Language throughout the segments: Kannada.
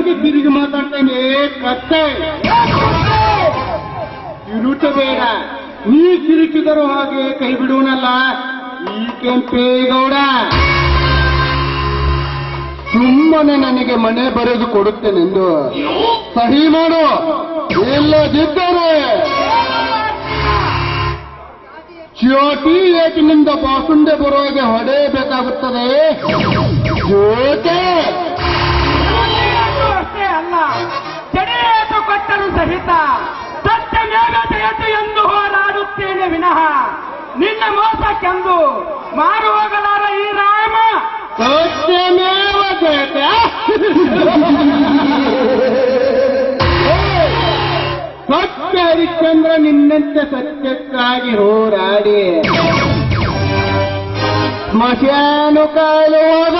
ನನಗೆ ತಿರುಗಿ ಮಾತಾಡ್ತೇನೆ ಕತ್ತೆ! ತಿರುಟ ಬೇಡ ನೀ ತಿರುಚಿದರೂ ಹಾಗೆ ಕೈ ಬಿಡುವನಲ್ಲ. ಈ ಕೆಂಪೇಗೌಡ ಸುಮ್ಮನೆ ನನಗೆ ಮನೆ ಬರೆದು ಕೊಡುತ್ತೇನೆಂದು. ಸಹಿ ಮಾಡು. ಇಲ್ಲದಿದ್ದರೆ ಜ್ಯೋತಿ ಏಟಿನಿಂದ ಬಾಸುಂಡೆ ಬರುವಾಗೆ ಹೊಡೆಯಬೇಕಾಗುತ್ತದೆ. ಅಲ್ಲ ಜಡೆಯೇಟು ಕೊಟ್ಟರು ಸಹಿತ ಸತ್ಯ ಮೇಘ ಎಂದು ಹೋರಾಡುತ್ತೇನೆ ವಿನಃ ನಿನ್ನ ಮೋಸಕ್ಕೆಂದು ಮಾರು ಹೋಗಲಾರ ಈ ರಾಮ. ಜಯತೆ ಹರಿಶ್ಚಂದ್ರ ನಿನ್ನಂತೆ ಸತ್ಯಕ್ಕಾಗಿ ಹೋರಾಡಿ. ಸ್ಮಶಾನು ಕಾಯುವಾಗ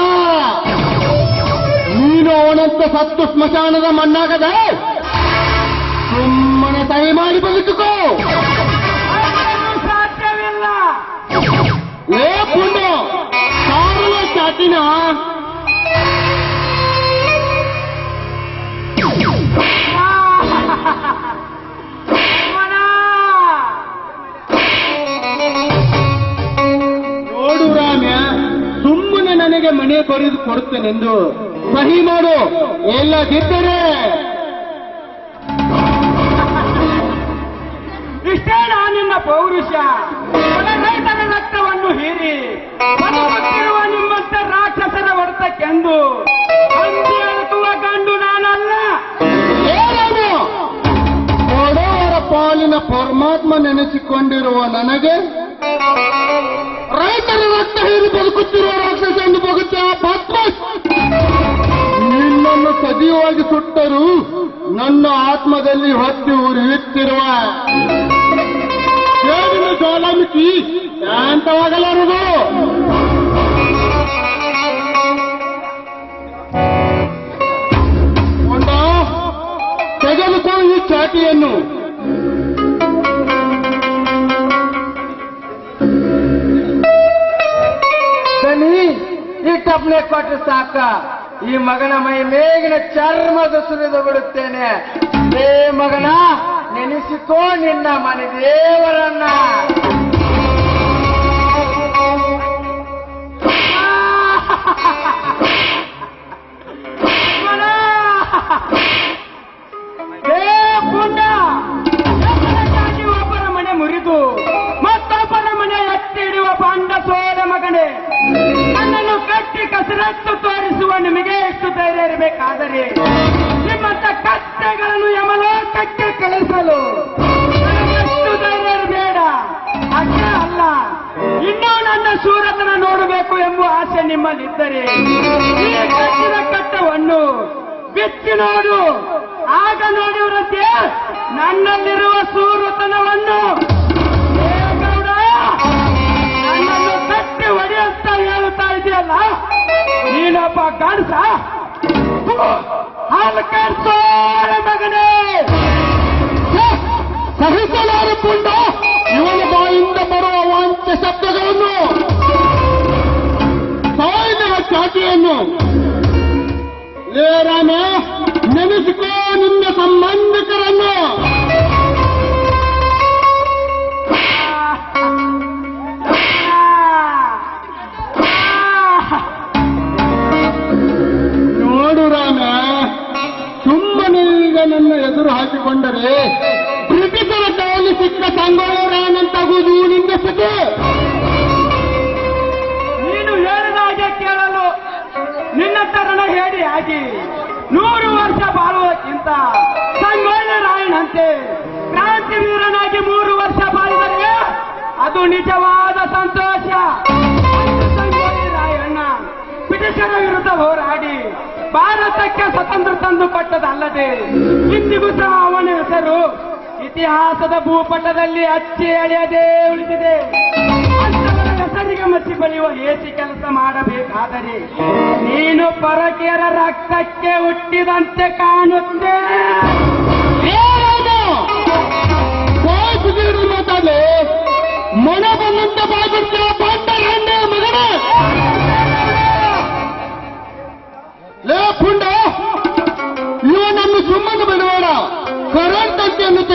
ನೀನು ಅವನಂತ ಸತ್ತು ಸ್ಮಶಾನದ ಮಣ್ಣಾಗದೆ ಸುಮ್ಮನೆ ತಲೆ ಮಾಡಿ ಬದುಕೋ ಸಾಧ್ಯವಿಲ್ಲ. ಏ ಪುಣ್ಯ ಸಾರುವ ಚಾಟಿನ ನೋಡು ರಾಮ್ಯ ಸುಮ್ಮನೆ ನನಗೆ ಮನೆ ಬರೆದು ಕೊಡುತ್ತೇನೆಂದು ಸಹಿ ಮಾಡು. ಎಲ್ಲದಿದ್ದರೆ ಇಷ್ಟೇ ನಿನ್ನ ಪೌರುಷ. ರೈತನ ರಕ್ತವನ್ನು ಹೀರಿ. ಬದುಕುತ್ತಿರುವ ನಿಮ್ಮಂತ ರಾಕ್ಷಸರ ಹೊರತಕ್ಕೆಂದು ಹಂದಿ ಕಂಡು ನಾನಲ್ಲ. ಕೊಡೋರ ಕೊಡೋವರ ಪಾಲಿನ ಪರಮಾತ್ಮ ನೆನೆಸಿಕೊಂಡಿರುವ ನನಗೆ ರೈತರ ರಕ್ತ ಹೀರಿ ಬದುಕುತ್ತಿರುವ ರಾಕ್ಷಸ ಎಂದು ಬದುಕುತ್ತಾ ಪದ್ಮ ಸಜೀವವಾಗಿ ಸುಟ್ಟರು ನನ್ನ ಆತ್ಮದಲ್ಲಿ ಹೊತ್ತಿ ಉರಿಯುತ್ತಿರುವ ಕೇಳಿನ ಜ್ವಾಲಾಮುಖಿ ಶಾಂತವಾಗಲಾರದು. ಈ ಚಾಟಿಯನ್ನು. ದನಿ ಈ ಟಬ್ಲೆಟ್ ಕೊಟ್ಟರೆ ಸಾಕ? ಈ ಮಗನ ಮೈ ಮೇಗಿನ ಚರ್ಮದ ಸುರಿದು ಬಿಡುತ್ತೇನೆ. ಏ ಮಗನ, ನೆನೆಸಿಕೋ ನಿನ್ನ ಮನೆ ದೇವರನ್ನ. ಒಬ್ಬರ ಮನೆ ಮುರಿದು ಮತ್ತೊಬ್ಬರ ಮನೆ ಎತ್ತಿ ಹಿಡಿಯುವ ಪಾಂಡ ಮಗನೆ ಮಗನೇ. ನನ್ನನ್ನು ಕಟ್ಟಿ ಕಸರತ್ತು ನಿಮಗೆ ಎಷ್ಟು ಧೈರ್ಯ ಇರಬೇಕಾದರೆ ನಿಮ್ಮಂತ ಕತ್ತೆಗಳನ್ನು ಯಮಲೋಕಕ್ಕೆ ಕಳಿಸಲು ಎಷ್ಟು ಧೈರ್ಯ ಇರಬೇಡ. ಅಷ್ಟೇ ಅಲ್ಲ, ಇನ್ನೂ ನನ್ನ ಸೂರತನ ನೋಡಬೇಕು ಎಂಬ ಆಸೆ ನಿಮ್ಮಲ್ಲಿದ್ದರೆ ಕಟ್ಟಿದ ಕಟ್ಟವನ್ನು ಬಿಚ್ಚಿ ನೋಡು. ಆಗ ನೋಡಿರುತ್ತೆ ನನ್ನಲ್ಲಿರುವ ಸೂರತನವನ್ನು ನೀನೊಬ್ಬ ಗಂಡಸ? ಹಾಲು ಮಗನೇ! ಸಹಿಸಲಾರಿಕೊಂಡು ಇವನ ಬಾಯಿಂದ ಬರುವ ವಾಂಚ ಶಬ್ದಗಳನ್ನು ಸಾಯಿದ ಚಾಟಿಯನ್ನು ಏ ನೆನೆಸಿಕೋ ನಿನ್ನ ಸಂಬಂಧಿಕರನ್ನು. ನನ್ನ ಎದುರು ಹಾಕಿಕೊಂಡರೆ ಬ್ರಿಟಿಷರ ಕೈಯಲ್ಲಿ ಸಿಕ್ಕ ಸಂಗೊಳ್ಳ ರಾಮಂತಾಗುವುದು ನಿನ್ನ ಸ್ಥಿತಿ ನೀನು ಹೇಳಿದ ಹಾಗೆ ಕೇಳಲು ನಿನ್ನ ತರಣ ಹೇಳಿ ಆಗಿ ನೂರು ವರ್ಷ ಬಾಳುವುದಕ್ಕಿಂತ ರಾಯಣಂತೆ ಕ್ರಾಂತಿ ವೀರನಾಗಿ ಮೂರು ವರ್ಷ ಬಾಳಿದರೆ ಅದು ನಿಜವಾದ ಸಂತೋಷ. ಸಂಗೊಳ್ಳಿ ರಾಯಣ್ಣ, ಬ್ರಿಟಿಷರ ವಿರುದ್ಧ ಹೋರಾಡಿ ಭಾರತಕ್ಕೆ ಸ್ವತಂತ್ರ ತಂದು ಕೊಟ್ಟದಲ್ಲದೆ ಇಂದಿಗೂ ಸಹ ಅವನ ಹೆಸರು ಇತಿಹಾಸದ ಭೂಪಟದಲ್ಲಿ ಅಚ್ಚಿ ಅಳೆಯದೇ ಉಳಿದಿದೆ. ಹೆಸರಿಗೆ ಮಸಿ ಬಳಿಯುವ ಏಸಿ ಕೆಲಸ ಮಾಡಬೇಕಾದರೆ, ನೀನು ಪರಕೇರ ರಕ್ತಕ್ಕೆ ಹುಟ್ಟಿದಂತೆ ಕಾಣುತ್ತೆ. ಮನೆ ಬಂದಂತೆ ಬಾಗಿಲು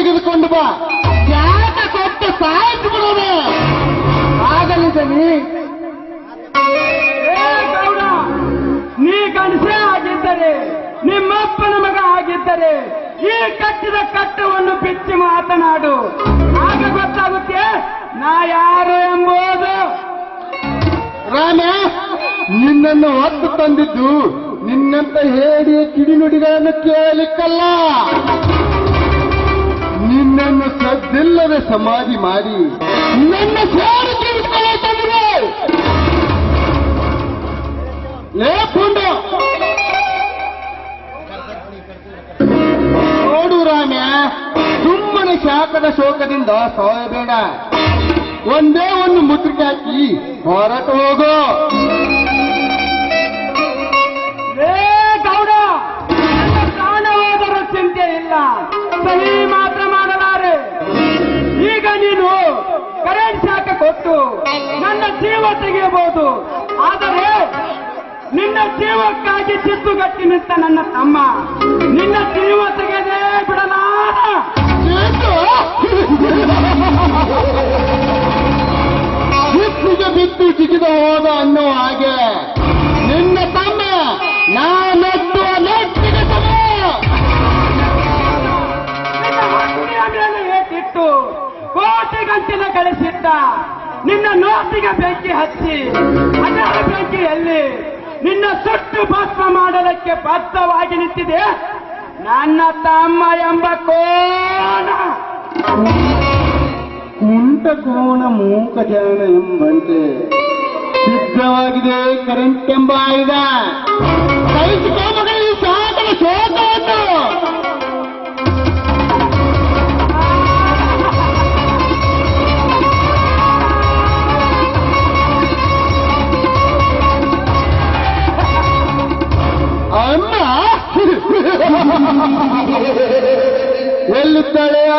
ಕೊಟ್ಟು ಬಾ. ಯಾಕೆ ಕೊಟ್ಟ ದನಿ ಏ ಗೌಡ ನೀ ಗಣಸೇ ಆಗಿದ್ದರೆ ನಿಮ್ಮಪ್ಪನ ಮಗ ಆಗಿದ್ದರೆ ಈ ಕಟ್ಟಿದ ಕಟ್ಟವನ್ನು ಬಿಚ್ಚಿ ಮಾತನಾಡು. ಆಗ ಗೊತ್ತಾಗುತ್ತೆ ನಾ ಯಾರು ಎಂಬುದು ರಾಮ ನಿನ್ನನ್ನು ಹೊತ್ತು ತಂದಿದ್ದು ನಿನ್ನಂತ ಹೇಳಿ ಕಿಡಿನುಡಿಗಳನ್ನು ಕೇಳಲಿಕ್ಕಲ್ಲ. ನಿನ್ನನ್ನು ಸದ್ದಿಲ್ಲದೆ ಸಮಾಧಿ ಮಾಡಿ. ನನ್ನ ಸೇರಿ ತೀರಿಸಿಕೊಳ್ಳೋ ತಂದಿದೆ ಲೇ ಪುಂಡ ನೋಡು ರಾಮ್ಯ ಸುಮ್ಮನೆ ಶಾಖದ ಶೋಕದಿಂದ ಸಾಯಬೇಡ. ಒಂದೇ ಒಂದು ಮುದ್ರಿಕೆ ಹಾಕಿ ಹೊರಟು ಹೋಗು. ಪ್ರಾಣವಾದರ ಚಿಂತೆ ಇಲ್ಲ ಸರಿ ಮಾಡಲಾರೆ ಈಗ ನೀನು ಕರೆಂಟ್ ಶಾಖ ಕೊಟ್ಟು ನನ್ನ ಜೀವ ತೆಗೆಯಬಹುದು. ಆದರೆ ನಿನ್ನ ಜೀವಕ್ಕಾಗಿ ಚಿತ್ತುಗಟ್ಟಿ ನಿಂತ ನನ್ನ ತಮ್ಮ ನಿನ್ನ ಜೀವ ತೆಗೆದೇ ಬಿಡಲಾರ ಬಿದ್ದು ಬಿತ್ತು ಜಿಗಿದ ಹೋದ ಅನ್ನೋ ಹಾಗೆ ನಿನ್ನ ತಮ್ಮ ನಾನೊಟ್ಟುವ ಕೋಟಿ ಕಳಿಸಿದ್ದ ನಿನ್ನ ನೋಟಿಗೆ ಬೆಂಕಿ ಹಚ್ಚಿ, ಅದರ ಬೆಂಕಿಯಲ್ಲಿ ನಿನ್ನ ಸುಟ್ಟು ಭಸ್ಮ ಮಾಡಲಿಕ್ಕೆ ಬದ್ಧವಾಗಿ ನಿಂತಿದೆ. ನನ್ನ ತಮ್ಮ ಎಂಬ ಕೋಣ. ಕುಂಟ ಕೋಣ ಮೂಕ ಜನ ಎಂಬಂತೆ. ಸಿದ್ಧವಾಗಿದೆ ಕರೆಂಟ್ ಎಂಬ ಆಯುಧ.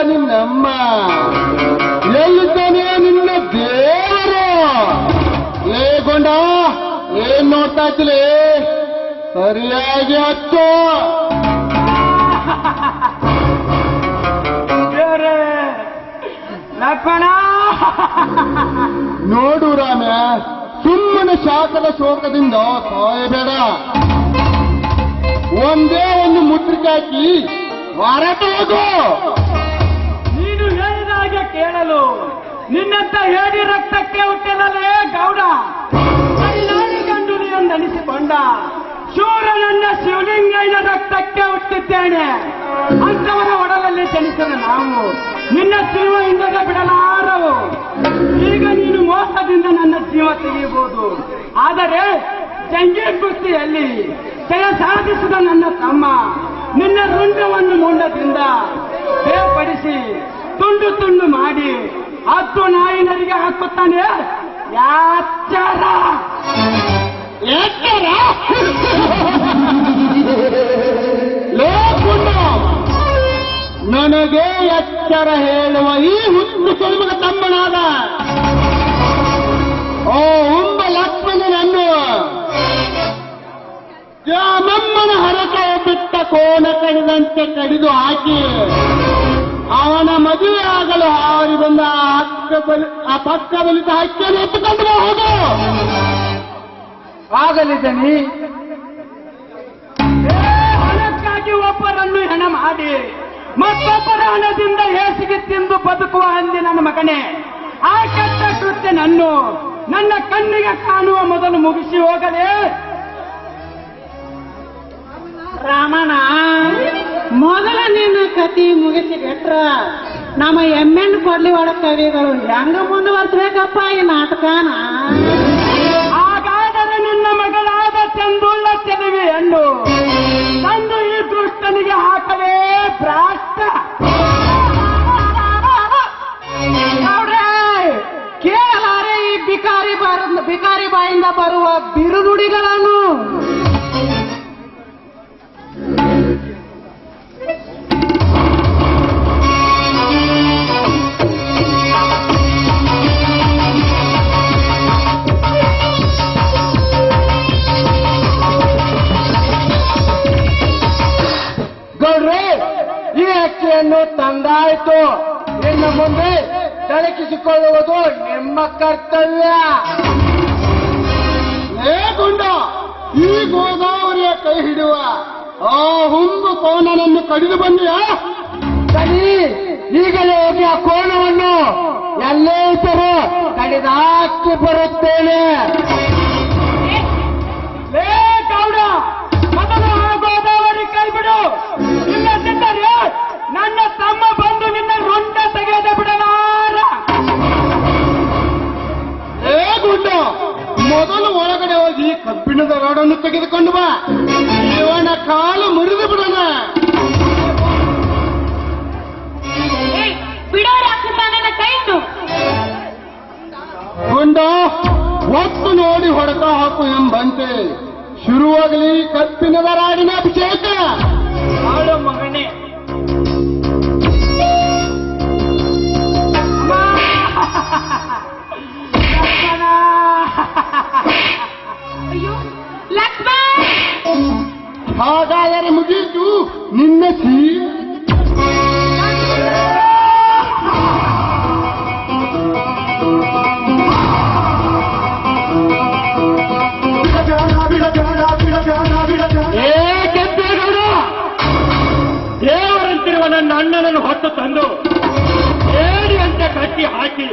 ನಿನ್ನಮ್ಮ. ಎಲ್ಲಿದ್ದಾನೆ ನಿನ್ನ ದೇವರು. ಲೇಗೊಂಡ ಏನ್ ನೋಡ್ತಾ ಇದ್ಲಿ ಸರಿಯಾಗಿ ಹಚ್ಚು ಲಕ್ಷ್ಮಣ. ನೋಡು ರಾಮ ಸುಮ್ಮನೆ ಶಾಖದ ಶೋಕದಿಂದ ಸಾಯಬೇಡ. ಒಂದೇ ಒಂದು ಮುದ್ರಿಕೆ ಹಾಕಿ ಹೊರಟು ಹೋಗು ನಿನ್ನಂತ ಹೇಳಿ ರಕ್ತಕ್ಕೆ ಹುಟ್ಟಿರಲೇ ಗೌಡ? ಎಂದನಿಸಿಕೊಂಡ ಶೂರ ನನ್ನ ಶಿವಲಿಂಗಯ್ಯನ ರಕ್ತಕ್ಕೆ ಹುಟ್ಟಿದ್ದೇನೆ. ಅಂತವರ ಒಡಲಲ್ಲಿ ಜನಿಸಿದ ನಾವು. ನಿನ್ನ ಜೀವ ಹಿಂದದೆ ಬಿಡಲಾರವು. ಈಗ ನೀನು ಮೋಸದಿಂದ ನನ್ನ ಜೀವ ತೆಗೆಯಬಹುದು. ಆದರೆ ಜಂಗೀರ್ ಕುಸ್ತಿಯಲ್ಲಿ ಜಯ ಸಾಧಿಸಿದ ನನ್ನ ತಮ್ಮ ನಿನ್ನ ರುಂಡವನ್ನು ಮುಂಡದಿಂದ ಬೇರ್ಪಡಿಸಿ ತುಂಡು ತುಂಡು ಮಾಡಿ ಹತ್ತು ನಾಯಿನರಿಗೆ ಹಾಕುತ್ತಾನೆ ಯಾಚಾರ ನನಗೆ ಎಚ್ಚರ ಹೇಳುವ ಈ ಹುಟ್ಟು ಸ್ವಲ್ಪದ ತಮ್ಮನಾದ ಓ ಉಂಬ ಲಕ್ಷ್ಮಣನನ್ನು ರಾಮಮ್ಮನ ಹರಕೆ ಬಿಟ್ಟ ಕೋಣ ಕಡಿದಂತೆ ಕಡಿದು ಹಾಕಿ ಅವನ ಮದುವೆ ಆಗಲು ಹಾರಿ ಬಂದ ಆ ಅಕ್ಕ ಬಲಿ ಆ ಪಕ್ಕ ಬಲಿತ ಹಕ್ಕಿಯನ್ನು ಎತ್ತುಕೊಂಡು ಹಣಕ್ಕಾಗಿ ಒಬ್ಬರನ್ನು ಹೆಣ ಮಾಡಿ ಮತ್ತೊಬ್ಬರ ಹಣದಿಂದ ಹೇಸಿಗೆ ತಿಂದು ಬದುಕುವ ಹಂದಿ ನನ್ನ ಮಗನೇ. ಆ ಕೆಟ್ಟ ಕೃತ್ಯ ನನ್ನು ನನ್ನ ಕಣ್ಣಿಗೆ ಕಾಣುವ ಮೊದಲು ಮುಗಿಸಿ ಹೋಗಲೇ ರಾಮಣ್ಣ. ಮೊದಲ ನಿನ್ನ ಕತಿ ಮುಗಿಸಿಬಿಟ್ರ ನಮ್ಮ ಎಮ್ಮೆನ್ ಕೊಡ್ಲಿ ಒಳ ಕವಿಗಳು ಹೆಂಗ ಮುಂದುವರ್ಸ್ಬೇಕಪ್ಪ ಈ ನಾಟಕನ? ಹಾಗಾದರೆ ನಿನ್ನ ಮಗಳಾದ ಚಂದುಳ್ಳ ಚೆಲುವೆಯನ್ನು ತಂದು ಈ ದುಷ್ಟನಿಗೆ ಹಾಕಲೇ ಭ್ರಾಷ್ಟ. ನೋಡ್ರೆ ಕೇಳಲಾರೆ ಈ ಬಿಕಾರಿ ಬಾರ ಬಿಕಾರಿ ಬಾಯಿಂದ ಬರುವ ಬಿರುನುಡಿಗಳನ್ನು ಅಕ್ಕಿಯನ್ನು ತಂದಾಯ್ತು ಇನ್ನು ಮುಂದೆ ತಳಕಿಸಿಕೊಳ್ಳುವುದು ನಿಮ್ಮ ಕರ್ತವ್ಯ. ಏ ಗುಂಡ ಈ ಗೋದಾವರಿಯ ಕೈ ಹಿಡುವ ಆ ಹುಂಬು ಕೋಣನನ್ನು ಕಡಿದು ಬಂದಿಯ? ಸರಿ ಈಗಲೇ ಹೋಗಿ ಆ ಕೋಣವನ್ನು ಎಲ್ಲೇ ಇದ್ದರೂ ಕಡಿದಾಕಿ ಬರುತ್ತೇನೆ. ರಾಡನ್ನು ತೆಗೆದುಕೊಂಡು ಮುಗೀತು ನಿನ್ನ ಸೀ ಏ ಕೆಂಪೇಗೌಡ ದೇವರಂತಿರುವ ನನ್ನ ಅಣ್ಣನನ್ನು ಹೊತ್ತು ತಂದು ಏಡಿಯಂತೆ ಕಟ್ಟಿ ಹಾಕಿ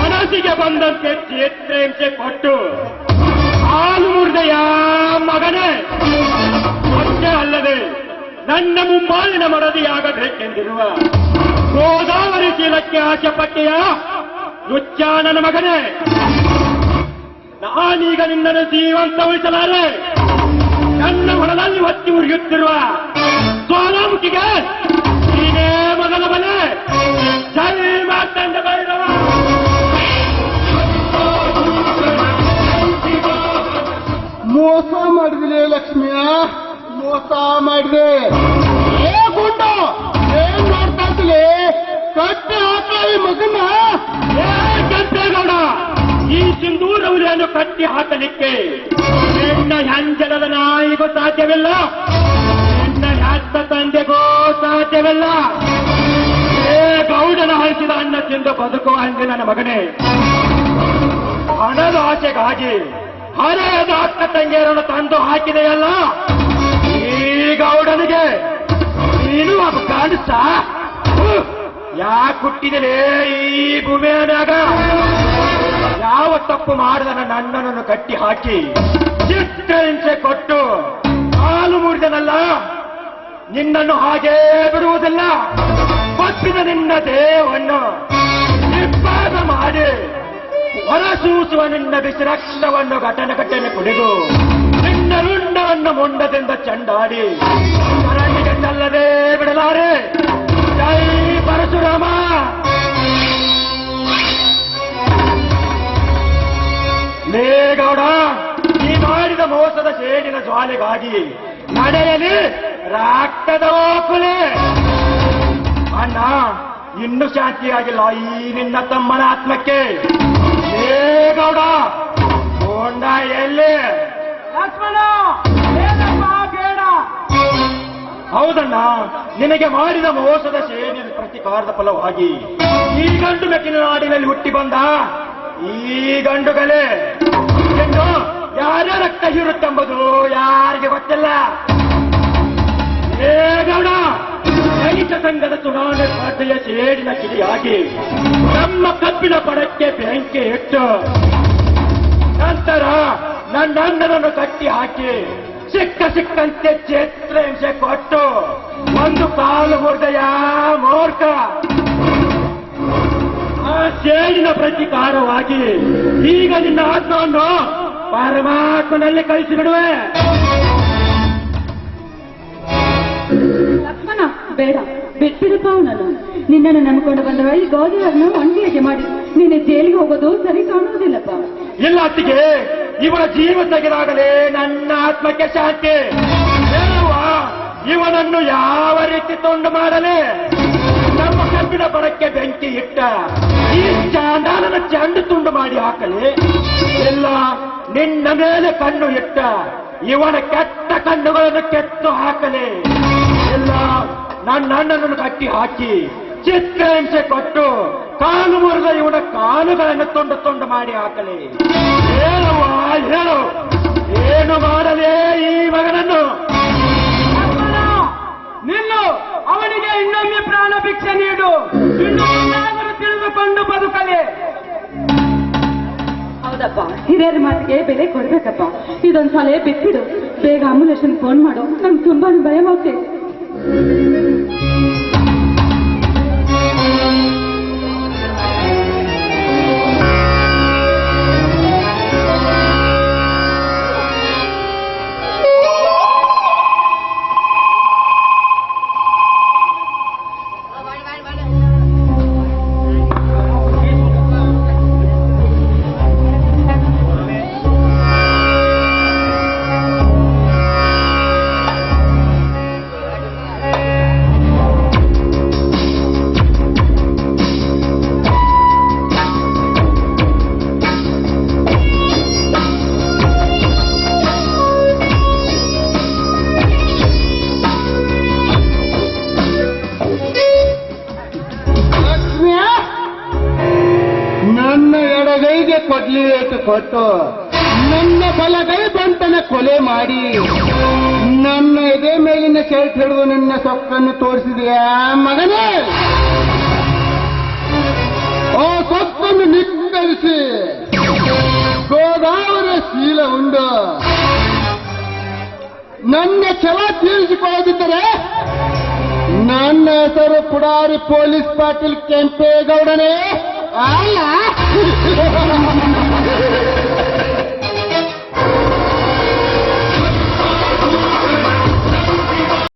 ಮನಸ್ಸಿಗೆ ಬಂದಂತೆ ಚಿತ್ರಹಿಂಸೆ ಕೊಟ್ಟು ನನ್ನ ಮುಂಬಾಲಿನ ಮರದಿಯಾಗಬೇಕೆಂದಿರುವ ಗೋದಾವರಿ ಚೀಲಕ್ಕೆ ಆಚೆ ಪಟ್ಟೆಯ ನುಚ್ಚ ನನ್ನ ಮಗನೇ, ನಾನೀಗ ನಿನ್ನನ್ನು ಜೀವಂತ ಉಳಿಸಲಾರೆ ನನ್ನ ಹೊಲದಲ್ಲಿ ಹೊತ್ತಿ ಉರಿಯುತ್ತಿರುವ ಜ್ವಾಲಾಮುಖಿಗೆ ನೀನೇ ಮೊದಲ ಬಲೆ ಸರಿ ಮಾತಂಡ ಬೈರವ ಮೋಸ ಮಾಡಿದ್ರೆ ಲಕ್ಷ್ಮಿಯ. ಮೋಸ ಮಾಡಿದೆ. ಏ ಗುಂಡ, ಏನ್ ಮಾಡ್ತಾ ಕಟ್ಟಿ ಹಾಕಿ ಮಗನ ಕೆಂಪೇಗೌಡ, ಈ ಸಿಂಧೂರ ಕಟ್ಟಿ ಹಾಕಲಿಕ್ಕೆ ನಿನ್ನ ಹಂಜಲದ ನಾಯಿಗೂ ಸಾಧ್ಯವಿಲ್ಲ. ನಿನ್ನ ಹೆತ್ತ ತಂದೆಗೂ ಸಾಧ್ಯವಿಲ್ಲ. ಏ ಗೌಡನ ಹರಿಸಿದ ಅನ್ನ ತಿಂದು ಬದುಕುವ ಹಂಗೆ ನನ್ನ ಮಗನೇ. ಹಣದ ಆಚೆಗಾಗಿ ಹರೆಯದ ಅಕ್ಕ ತಂಗಿಯರನ್ನು ತಂದು ಹಾಕಿದೆಯಲ್ಲ? ಗೌಡನಿಗೆ. ನೀನು ಒಬ್ಬ ಕಾಣಿಸ್ತಾ ಯಾಕೆ ಈ ಭೂಮಿಯಾಗ? ಯಾವ ತಪ್ಪು ಮಾಡಿದನ ನನ್ನನ್ನು ಕಟ್ಟಿ ಹಾಕಿ? ಚಿತ್ರ ಹಿಂಸೆ ಕೊಟ್ಟು ಹಾಲು ಮುರಿದನಲ್ಲ, ನಿನ್ನನ್ನು ಹಾಗೇ ಬಿಡುವುದಿಲ್ಲ. ಬಸ್ಸಿದ ನಿನ್ನ ದೇಹವನ್ನು ನಿರ್ಪಾದ ಮಾಡಿ ಹೊರಸೂಸುವ ನಿನ್ನ ಬಿಸಿ ರಕ್ತವನ್ನು ಘಟನೆ ಘಟನೆ ಕುಡಿದು ನಿನ್ನ ರುಂಡವನ್ನು ಮುಂಡದಿಂದ ಚಂಡಾಡಿ. ಚಲ್ಲದೆ ಬಿಡಲಾರೆ. ಜೈ ಪರಶುರಾಮ. ಲೇಗೌಡ ಈ ಮಾಡಿದ ಮೋಸದ ಸೇಡಿನ ಜ್ವಾಲೆಗಾಗಿ ನಡೆಯಲಿ ರಾಕ್ತದ ಓಕುಲೆ ಅಣ್ಣ, ಇನ್ನು ಶಾಂತಿಯಾಗಿಲ್ಲ ಈ ನಿನ್ನ ತಮ್ಮನ ಆತ್ಮಕ್ಕೆ. ಲೇಗೌಡ ಹೋಂಡ ಎಲ್ಲಿ ಲಕ್ಷ್ಮಣ ಹೌದಣ್ಣ, ನಿನಗೆ ಮಾಡಿದ ಮೋಸದ ಸೇವೆ ಪ್ರತಿಕಾರದ ಫಲವಾಗಿ ಈ ಗಂಡು ಮೆಕ್ಕಿನ ನಾಡಿನಲ್ಲಿ ಹುಟ್ಟಿ ಬಂದ ಈ ಗಂಡುಗಳೇ ಯಾರ ರಕ್ತ ಹೀರುತ್ತೆಂಬುದು ಯಾರಿಗೆ ಗೊತ್ತಿಲ್ಲ. ಏ ಗೌಡ ಸಂಘದ ಚುನಾವಣೆ ಸ್ಪರ್ಧೆಯ ಸೇಡಿನ ಕಿಡಿಯಾಗಿ ನಮ್ಮ ಕಬ್ಬಿನ ಪಡಕ್ಕೆ ಬೆಂಕಿ ಇಟ್ಟು ನಂತರ ನನ್ನ ಅಣ್ಣನನ್ನು ಕಟ್ಟಿ ಹಾಕಿ ಸಿಕ್ಕ ಸಿಕ್ಕಂತೆ ಚೇತ್ರ ಹಿಂಸೆ ಕೊಟ್ಟು ಒಂದು ಕಾಲು ಮುರಿದಯ ಮೂರ್ಖ. ಆ ಸೇಡಿನ ಪ್ರತಿಕಾರವಾಗಿ ಈಗ ನಿನ್ನ ಆತ್ಮವನ್ನು ಪರಮಾತ್ಮನಲ್ಲಿ ಕಳಿಸಿ ಬಿಡುವೆ. ಲಕ್ಷ್ಮಣ ಬೇಡ ಬಿಟ್ಬಿಡಪ್ಪ ಅವನನ್ನು ನಿನ್ನನ್ನು ನಂಬಿಕೊಂಡು ಬಂದವ ಈ ಗೋಧಿಯನ್ನು ಒಂಟಿಯಾಗಿ ಮಾಡಿ. ನಿನ್ನ ಜೈಲಿಗೆ ಹೋಗೋದು ಸರಿ ಕಾಣುವುದಿಲ್ಲಪ್ಪ. ಇಲ್ಲ ಅತ್ತಿಗೆ. ಇವನ ಜೀವ ತೆಗೆದಾಗಲೇ ನನ್ನ ಆತ್ಮಕ್ಕೆ ಶಾಂತಿ. ಇವನನ್ನು ಯಾವ ರೀತಿ ತುಂಡು ಮಾಡಲಿ? ನಮ್ಮ ಕಬ್ಬಿನ ಬರಕ್ಕೆ ಬೆಂಕಿ ಇಟ್ಟ, ಈ ಚಾಂಡಾಲನ ಚಂಡು ತುಂಡು ಮಾಡಿ ಹಾಕಲಿ. ಎಲ್ಲ ನಿನ್ನ ಮೇಲೆ ಕಣ್ಣು ಇಟ್ಟ, ಇವನ ಕೆಟ್ಟ ಕಣ್ಣುಗಳನ್ನು ಕೆತ್ತು ಹಾಕಲಿ. ಎಲ್ಲ ನನ್ನ ಅಣ್ಣನನ್ನು ಕಟ್ಟಿ ಹಾಕಿ ಚಿತ್ರಹಿಂಸೆ ಕೊಟ್ಟು ಕಾಲು ಮುರಿದ ಇವನ ಕಾಲುಗಳನ್ನು ತುಂಡು ತೊಂಡು ಮಾಡಿ ಹಾಕಲಿ. ಹೇಳುವ ಹೇಳು. ಏನು ಮಾಡಲೇ ಈ ಮಗನನ್ನು? ನಿಲ್ಲು. ಅವನಿಗೆ ಇನ್ನೊಮ್ಮೆ ಪ್ರಾಣ ಭಿಕ್ಷೆ ನೀಡು. ಇನ್ನೊಂದಾದರೂ ತಿಳಿದುಕೊಂಡು ಬದುಕಲಿ. ಹೌದಪ್ಪ ಹಿರಿಯರ ಮಾತಿಗೆ ಬೆಲೆ ಕೊಡ್ಬೇಕಪ್ಪ. ಇದೊಂದ್ಸಲ ಬಿಟ್ಬಿಡು ಬೇಗ ಆಂಬುಲೆನ್ಸ್ ಫೋನ್ ಮಾಡು. ನಂಗೆ ತುಂಬಾನೇ ಭಯವಾಗ್ತಿದೆ. ಬಲಗೈ ಬಂಟನ ಕೊಲೆ ಮಾಡಿ. ನನ್ನ ಎದೆ ಮೇಲಿನ ಶರ್ಟ್ ಹಿಡಿದು ನಿನ್ನ ಸೊಕ್ಕನ್ನು ತೋರಿಸಿದೆಯಾ ಮಗನೇ? ಆ ಸೊಕ್ಕನ್ನು ನಿಕ್ಕರಿಸಿ. ಗೋದಾವರಿ ಶೀಲ ಉಂಡು. ನನ್ನ ಛಲ ತೀರಿಸಿಕೊಳ್ಳದಿದ್ದರೆ ನನ್ನ ಹೆಸರು ಪುಡಾರಿ ಪೊಲೀಸ್ ಪಾಟೀಲ್ ಕೆಂಪೇಗೌಡನೇ. ಅಲ್ಲ.